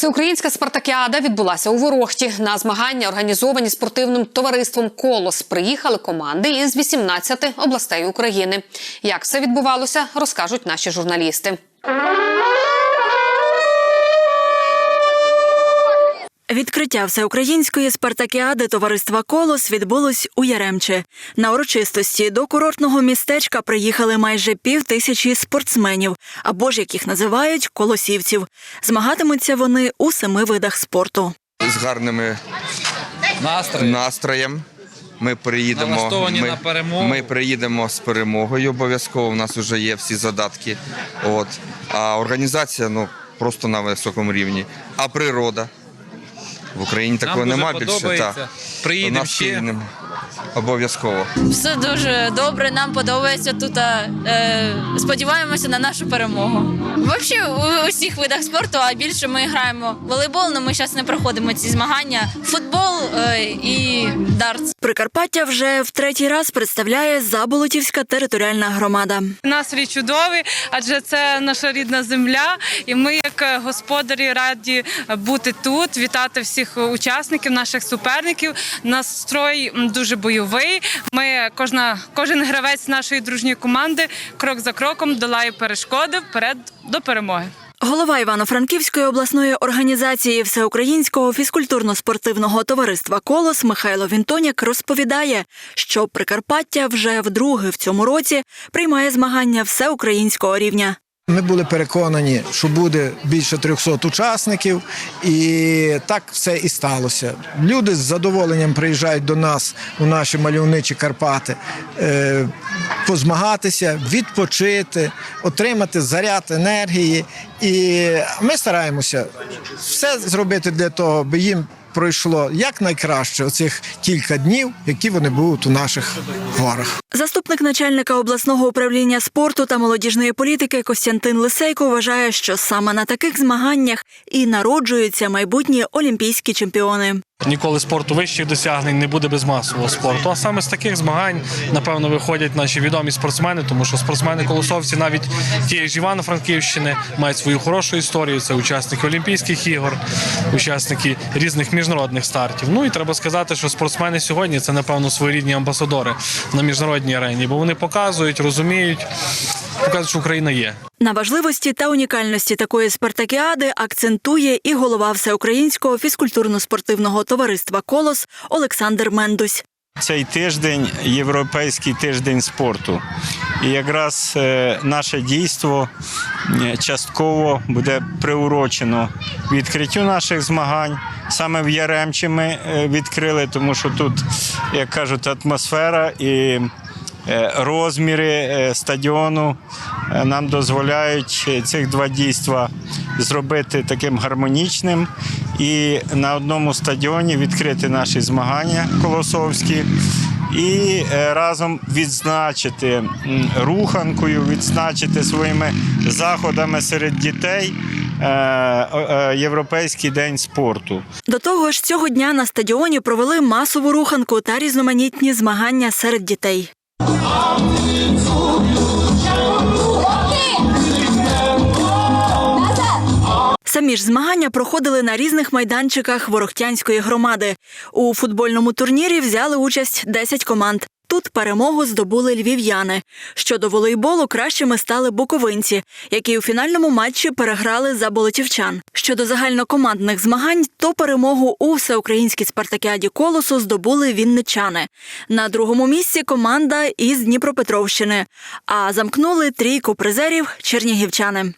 Всеукраїнська спартакіада відбулася у Ворохті. На змагання, організовані спортивним товариством Колос, приїхали команди із 18 областей України. Як все відбувалося, розкажуть наші журналісти. Відкриття всеукраїнської спартакіади товариства Колос відбулось у Яремче. На урочистості до курортного містечка приїхали майже пів тисячі спортсменів, або ж як їх називають колосівців. Змагатимуться вони у семи видах спорту. з гарними Настрої. настроєм. Ми приїдемо. Ми, на перемогу. ми приїдемо з перемогою. Обов'язково. У нас вже є всі задатки. От а організація ну просто на високому рівні. А природа в Україні такого Нам дуже нема більше. подобається. Та. Приїдемо ще. приїдемо. Обов'язково. Все дуже добре, нам подобається тут. Е, сподіваємося на нашу перемогу. Взагалі у усіх видах спорту, а більше ми граємо в волейбол, але ми зараз не проходимо ці змагання. Футбол е, і дартс. Прикарпаття вже в третій раз представляє Заболотівська територіальна громада. Настрій чудовий, адже це наша рідна земля, і ми, як господарі, раді бути тут, вітати всіх учасників, наших суперників. Настрой дуже бойовий. Ми кожна, кожен гравець нашої дружньої команди крок за кроком долає перешкоди вперед до перемоги. Голова Івано-Франківської обласної організації Всеукраїнського фізкультурно-спортивного товариства Колос Михайло Вінтоняк розповідає, що Прикарпаття вже вдруге в цьому році приймає змагання всеукраїнського рівня. Ми були переконані, що буде більше 300 учасників, і так все і сталося. Люди з задоволенням приїжджають до нас у наші мальовничі Карпати е, позмагатися, відпочити, отримати заряд енергії. І ми стараємося все зробити для того, аби їм пройшло якнайкраще оцих кілька днів, які вони будуть у наших горах. Заступник начальника обласного управління спорту та молодіжної політики Костянтин Лисейко вважає, що саме на таких змаганнях і народжуються майбутні олімпійські чемпіони. Ніколи спорту вищих досягнень не буде без масового спорту. А саме з таких змагань, напевно, виходять наші відомі спортсмени, тому що спортсмени-колосовці навіть тієї ж Івано-Франківщини мають свою хорошу історію. Це учасники Олімпійських ігор, учасники різних міжнародних стартів. Ну і треба сказати, що спортсмени сьогодні це, напевно, своєрідні амбасадори на міжнародній арені, бо вони показують, розуміють, показують, що Україна є. На важливості та унікальності такої спартакіади акцентує і голова всеукраїнського фізкультурно-спортивного товариства Колос Олександр Мендусь. Цей тиждень європейський тиждень спорту. І якраз е, наше дійство е, частково буде приурочено відкриттю наших змагань. Саме в Яремчі ми е, відкрили, тому що тут, як кажуть, атмосфера і розміри е, стадіону е, нам дозволяють е, цих два дійства зробити таким гармонічним і на одному стадіоні відкрити наші змагання колосовські. І е, разом відзначити руханкою, відзначити своїми заходами серед дітей е, е, Європейський день спорту. До того ж, цього дня на стадіоні провели масову руханку та різноманітні змагання серед дітей. Самі ж змагання проходили на різних майданчиках Ворохтянської громади. У футбольному турнірі взяли участь 10 команд. Тут перемогу здобули львів'яни. Щодо волейболу, кращими стали буковинці, які у фінальному матчі переграли за болотівчан. Щодо загальнокомандних змагань, то перемогу у всеукраїнській спартакіаді колосу здобули вінничани. На другому місці команда із Дніпропетровщини. А замкнули трійку призерів чернігівчани.